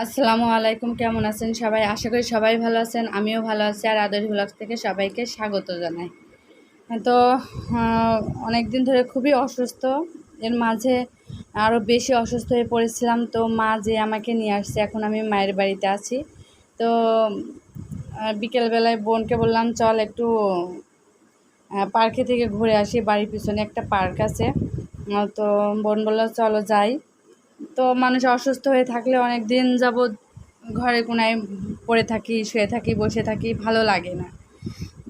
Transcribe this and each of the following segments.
আসসালামু আলাইকুম, কেমন আছেন সবাই? আশা করি সবাই ভালো আছেন, আমিও ভালো আছি আর আদর ব্লগস থেকে সবাইকে স্বাগত জানাই। তো অনেক দিন ধরে খুবই অসুস্থ, এর মাঝে আরও বেশি অসুস্থ হয়ে পড়েছিলাম, তো মা যে আমাকে নিয়ে আসছে, এখন আমি মায়ের বাড়িতে আছি। তো বিকেলবেলায় বোনকে বললাম, চল একটু পার্কে থেকে ঘুরে আসি, বাড়ির পিছনে একটা পার্ক আছে। তো বোন বলল, চলো যাই। তো মানুষ অসুস্থ হয়ে থাকলে অনেক দিন যাবৎ ঘরে কোনায় পড়ে থাকি, শুয়ে থাকি, বসে থাকি, ভালো লাগে না।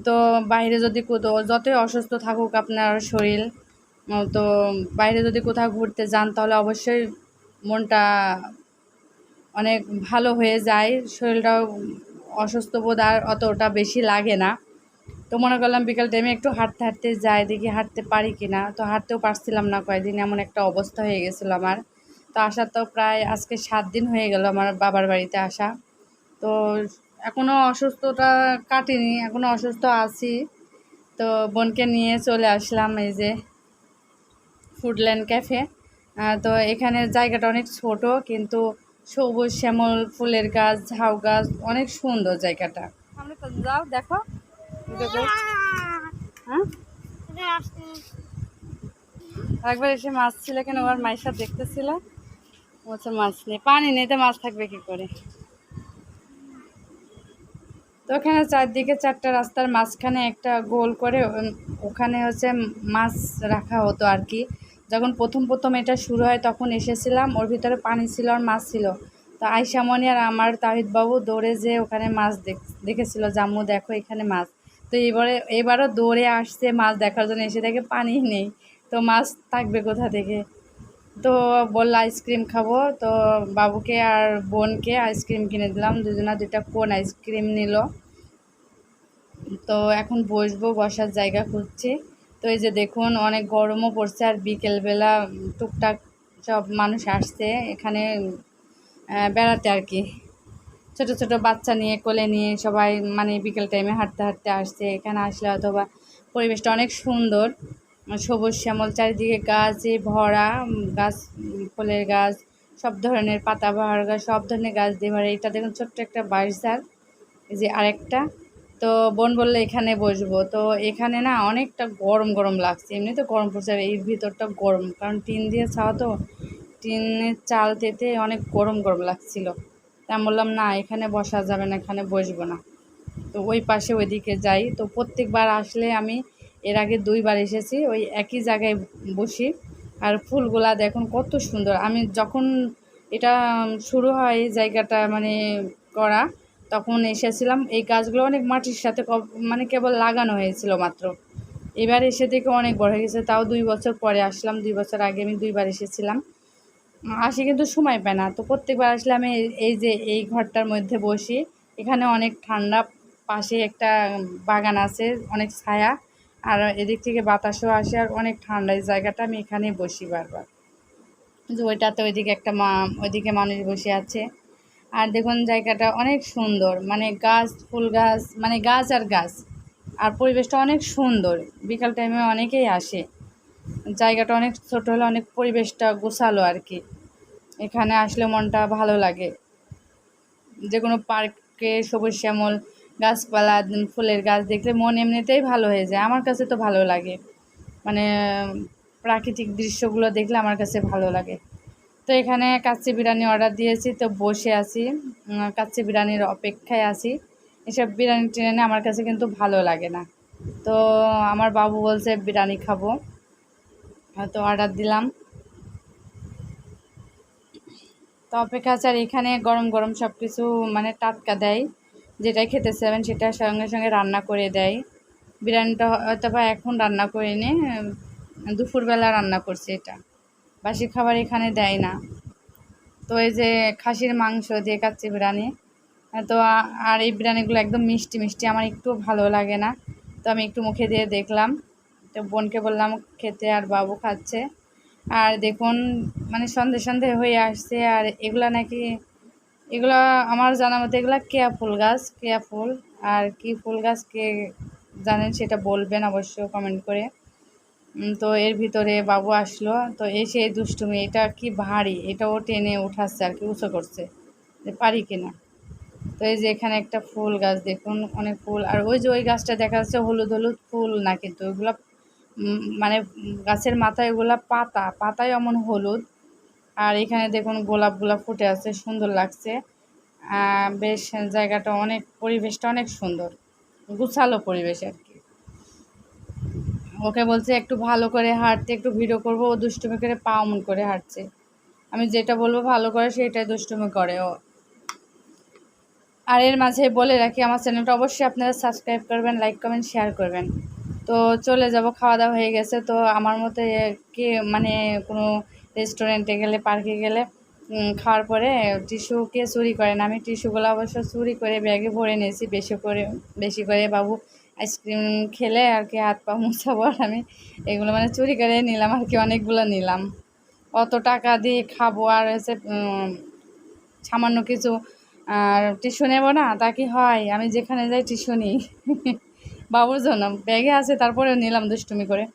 তো বাইরে যদি কোথাও, যতই অসুস্থ থাকুক আপনার শরীর, তো বাইরে যদি কোথাও ঘুরতে যান, তাহলে অবশ্যই মনটা অনেক ভালো হয়ে যায়। শরীরটাও অসুস্থ বোধ আর অতটা বেশি লাগে না। তো মনে করলাম বিকাল টাইমে একটু হাঁটতে হাঁটতে যাই, দেখি হাঁটতে পারি কি না তো হাঁটতেও পারছিলাম না কয়েকদিন, এমন একটা অবস্থা হয়ে গেছিল আমার। তো আসা তো প্রায় আজকে সাত দিন হয়ে গেল আমার বাবার বাড়িতে আসা। তো এখনও অসুস্থতা কাটেনি এখনও অসুস্থ আছি। তো বোনকে নিয়ে চলে আসলাম এই যে ফুডল্যান্ড ক্যাফে। তো এখানে জায়গাটা অনেক ছোট, কিন্তু সবুজ শ্যামল ফুলের গাছ, ঝাউ গাছ, অনেক সুন্দর জায়গাটা। যাও, দেখো। হ্যাঁ? একবার এসে মাছ ছিল কেন? ওর মায়ের সাথে দেখতেছিল বলছে মাছ নেই। পানি নেই তো মাছ থাকবে কি করে? তো ওখানে চারদিকে চারটা রাস্তার মাঝখানে একটা গোল করে ওখানে হচ্ছে মাছ রাখা হতো আর কি। যখন প্রথম প্রথম এটা শুরু হয় তখন এসেছিলাম, ওর ভিতরে পানি ছিল আর মাছ ছিল। তো আয়সামণি আর আমার তাহিদ বাবু দৌড়ে যে ওখানে মাছ দেখ- দেখেছিল, জাম্মু, দেখো এখানে মাছ। তো এবারে এবারও দৌড়ে আসছে মাছ দেখার জন্য, এসে দেখে পানি নেই। তো মাছ থাকবে কোথা থেকে? তো বলল আইসক্রিম খাব। তো বাবুকে আর বোনকে আইসক্রিম কিনে দিলাম। দুজনা দুটা কোন আইসক্রিম নিল। তো এখন বসবো, বসার জায়গা খুঁজছি। তো এই যে দেখুন, অনেক গরমও পড়ছে আর বিকেলবেলা টুকটাক সব মানুষ আসছে এখানে বেড়াতে আর কি। ছোট ছোট বাচ্চা নিয়ে, কোলে নিয়ে সবাই মানে বিকেল টাইমে হাঁটতে হাঁটতে আসছে। এখানে আসলে অথবা পরিবেশটা অনেক সুন্দর। সবুজ শ্যামল, চারিদিকে গাছে ভরা গাছ, ফুলের গাছ, সব ধরনের পাতা পাতাবাহার গাছ, সব ধরনের গাছ দিয়ে ভরা এটা দেখুন ছোট্ট একটা বারিশার এই যে আরেকটা। তো বোন বললে, এখানে বসবো। তো এখানে না অনেকটা গরম গরম লাগছে। এমনি তো গরম পড়ছে এই ভিতরটা গরম। কারণ টিন দিয়ে ছাওয়া তো, টিনের চাল তেতে অনেক গরম গরম লাগছিল। তা বললাম, না, এখানে বসা যাবে না, এখানে বসবো না। তো ওই পাশে ওইদিকে যাই। তো প্রত্যেকবার আসলে আমি এর আগে দুইবার এসেছি, ওই একই জায়গায় বসি। আর ফুলগুলা দেখুন কত সুন্দর। আমি যখন এটা শুরু হয় জায়গাটা মানে করা, তখন এসেছিলাম। এই গাছগুলো অনেক মাটির সাথে মানে কেবল লাগানো হয়েছিল মাত্র। এবার এসে থেকে অনেক বড় হয়ে গেছে। তাও দুই বছর পরে আসলাম। দুই বছর আগে আমি দুইবার এসেছিলাম। আসি কিন্তু সময় পায় না। তো প্রত্যেকবার আসলে আমি এই যে এই ঘরটার মধ্যে বসি। এখানে অনেক ঠান্ডা, পাশে একটা বাগান আছে, অনেক ছায়া। আর এদিক থেকে বাতাসও আসে আর অনেক ঠান্ডা এই জায়গাটা, আমি এখানে বসি বারবার। যে ওইটাতে ওইদিকে একটা মা, ওইদিকে মানুষ বসে আছে। আর দেখুন জায়গাটা অনেক সুন্দর মানে গাছ, ফুল গাছ মানে গাছ আর গাছ। আর পরিবেশটা অনেক সুন্দর, বিকাল টাইমে অনেকেই আসে। জায়গাটা অনেক ছোট হলে অনেক পরিবেশটা গোছালো আর কি। এখানে আসলে মনটা ভালো লাগে। যে কোনো পার্কে সবুজ শ্যামল গাছপালা ফুলের গাছ দেখলে মন এমনিতেই ভালো হয়ে যায়। আমার কাছে তো ভালো লাগে। মানে প্রাকৃতিক দৃশ্যগুলো দেখলে আমার কাছে ভালো লাগে। তো এখানে কাচ্চি বিরিয়ানি অর্ডার দিয়েছি, তো বসে আছি। কাচ্চি বিরিয়ানির অপেক্ষায় আছি। এসব বিরিয়ানি টিরিয়ানি আমার কাছে কিন্তু ভালো লাগে না। তো আমার বাবু বলছে, বিরিয়ানি খাব। তো অর্ডার দিলাম। তো অপেক্ষা আর এখানে গরম গরম সব কিছু মানে টাটকা দেয়। যেটা খেতে চাইবেন সেটা সঙ্গে সঙ্গে রান্না করে দেয়। বিরিয়ানিটা হয়তো বা এখন রান্না করে নে দুপুরবেলা রান্না করছে এটা। বাসি খাবার এখানে দেয় না। তো এই যে খাসির মাংস দিয়ে কাচ্চি বিরিয়ানি, তো আর এই বিরিয়ানিগুলো একদম মিষ্টি মিষ্টি আমার একটু ভালো লাগে না। তো আমি একটু মুখে দিয়ে দেখলাম, তো বোনকে বললাম খেতে আর বাবু খাচ্ছে। আর দেখুন মানে সন্ধে সন্ধে হয়ে আসছে, আর এগুলা নাকি এগুলা আমার জানা মতে এগুলা কেয়া ফুল গাছ, কেয়া ফুল। আর কি ফুল গাছ কে জানেন সেটা বলবেন অবশ্য কমেন্ট করে। তো এর ভিতরে বাবু আসলো, তো এসে এই দুষ্টুমি, এটা কি ভারী, এটাও টেনে উঠাচ্ছে আর কি, উঁচু করছে, যে পারি কিনা। তো এই যে এখানে একটা ফুল গাছ, দেখুন অনেক ফুল। আর ওই যে ওই গাছটা দেখা যাচ্ছে হলুদ হলুদ ফুল না কিন্তু ওইগুলো মানে গাছের মাথায় ওগুলা পাতা, পাতায় এমন হলুদ। আর এখানে দেখুন গোলাপ গোলাপ ফুটে আছে, সুন্দর লাগছে। বেশ জায়গাটা অনেক, পরিবেশটা অনেক সুন্দর, গুছালো পরিবেশ আর কি। ওকে বলছে একটু ভালো করে হাঁটতে, একটু ভিডিও করব, ও দুষ্টুমি করে পা অমন করে হাঁটছে। আমি যেটা বলব ভালো করে, সেটাই দুষ্টুমি করে ও। আর এর মাঝে বলে রাখি, আমার চ্যানেলটা অবশ্যই আপনারা সাবস্ক্রাইব করবেন, লাইক কমেন্ট, শেয়ার করবেন। তো চলে যাব, খাওয়া দাওয়া হয়ে গেছে, তো আমার মতে কি মানে কোনো রেস্টুরেন্টে গেলে পার্কে গেলে খাওয়ার পরে টিস্যুকে চুরি করে না আমি টিস্যুগুলো অবশ্য চুরি করে ব্যাগে ভরে নিয়েছি, বেশি করে বেশি করে বাবু আইসক্রিম খেলে আর কি হাত পা মুছাবো আর আমি এগুলো মানে চুরি করে নিলাম আর কি, অনেকগুলো নিলাম। অত টাকা দিয়ে খাব আর হচ্ছে সামান্য কিছু, আর টিস্যু নেব না, তা কি হয়? আমি যেখানে যাই টিস্যু নিই। বাবুর জন্য। ব্যাগে আছে, তারপরেও নিলাম দুষ্টুমি করে।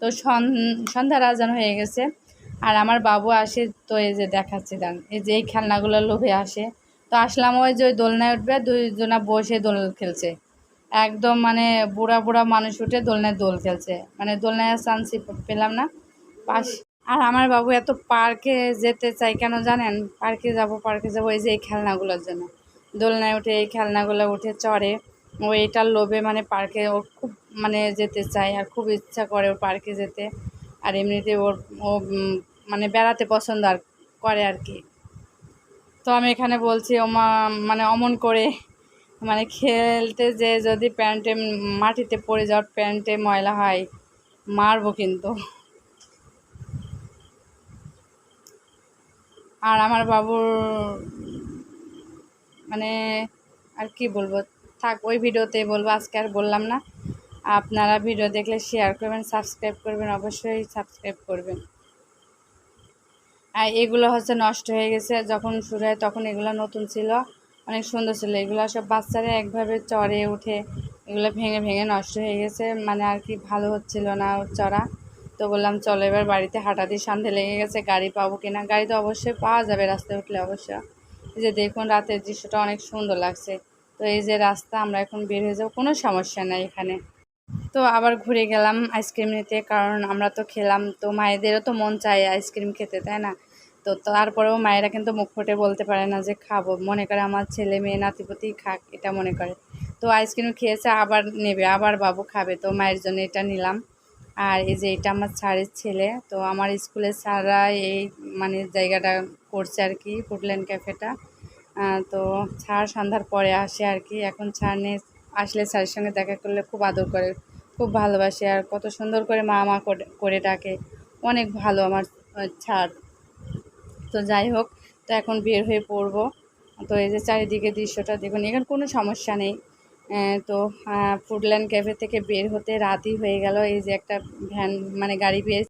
তো সন- সন্ধ্যার আজান হয়ে গেছে। আর আমার বাবু আসে তো এই যে দেখাচ্ছে দেন, এই যে এই খেলনাগুলো লোভে আসে। তো আসলাম ওই যে ওই দোলনায় উঠবে, দুইজনা বসে দোল খেলছে। একদম মানে বুড়া বুড়া মানুষ উঠে দোলনায় দোল খেলছে। মানে দোলনায় চান্সই পেলাম না। পাশ আর আমার বাবু এত পার্কে যেতে চাই কেন জানেন? পার্কে যাব পার্কে যাব, এই যে এই খেলনাগুলোর জন্য। দোলনায় উঠে এই খেলনাগুলো উঠে চড়ে। ও এটার লোভে মানে পার্কে ওর খুব মানে যেতে চায় আর খুব ইচ্ছা করে ওর পার্কে যেতে। আর এমনিতে ওর ও মানে বেড়াতে পছন্দ আর করে আর কি। তো আমি এখানে বলছি, ওমা মানে অমন করে মানে খেলতে যে যদি প্যান্টে, মাটিতে পড়ে যাওয়ার প্যান্টে ময়লা হয়, মারবো কিন্তু। আর আমার বাবুর মানে আর কি বলব, থাক, ওই ভিডিওতে বলব, আজকে আর বললাম না। আপনারা ভিডিও দেখলে শেয়ার করবেন সাবস্ক্রাইব করবেন, অবশ্যই সাবস্ক্রাইব করবেন। আর এগুলো হচ্ছে নষ্ট হয়ে গেছে। যখন শুরু হয় তখন এগুলো নতুন ছিল, অনেক সুন্দর ছিল। এগুলো সব বাচ্চারা একভাবে চড়ে উঠে, এগুলো ভেঙে ভেঙে নষ্ট হয়ে গেছে। মানে আর কি ভালো হচ্ছিল না চড়া। তো বললাম, চলো এবার বাড়িতে হাঁটাতে সন্ধে লেগে গেছে, গাড়ি পাবো কিনা গাড়ি তো অবশ্যই পাওয়া যাবে রাস্তায় উঠলে অবশ্য। এই যে দেখুন রাতের দৃশ্যটা অনেক সুন্দর লাগছে। তো এই যে রাস্তা, আমরা এখন বের হয়ে যাব, কোনো সমস্যা নাই এখানে। তো আবার ঘুরে গেলাম আইসক্রিম নিতে, কারণ আমরা তো খেলাম, তো মায়েদেরও তো মন চায় আইসক্রিম খেতে, তাই না? তো তারপরেও মায়েরা কিন্তু মুখ ফুটে বলতে পারে না যে খাব, মনে করে আমার ছেলে মেয়ে নাতিপতি খাক, এটা মনে করে। তো আইসক্রিম খেয়েছে, আবার নেবে, আবার বাবু খাবে, তো মায়ের জন্য এটা নিলাম। আর এই যে এটা আমার স্যারের ছেলে, তো আমার স্কুলের স্যাররা এই মানে জায়গাটা করছে আর কি, ফুডল্যান্ড ক্যাফেটা। তো স্যার সন্ধ্যার পরে আসে আর কি, এখন স্যার নিয়ে আসলে স্যারের সঙ্গে দেখা করলে খুব আদর করে। খুব ভালোবাসে আর কত সুন্দর করে মা মা করে ডাকে। অনেক ভালো আমার ছাড় তো যাই হোক, তো এখন বের হয়ে পড়ব। তো এই যে চারিদিকে দৃশ্যটা দেখুন, এখানে কোনো সমস্যা নেই। তো ফুডল্যান্ড ক্যাফে থেকে বের হতে রাতই হয়ে গেল। এই যে একটা ভ্যান মানে গাড়ি পেয়ে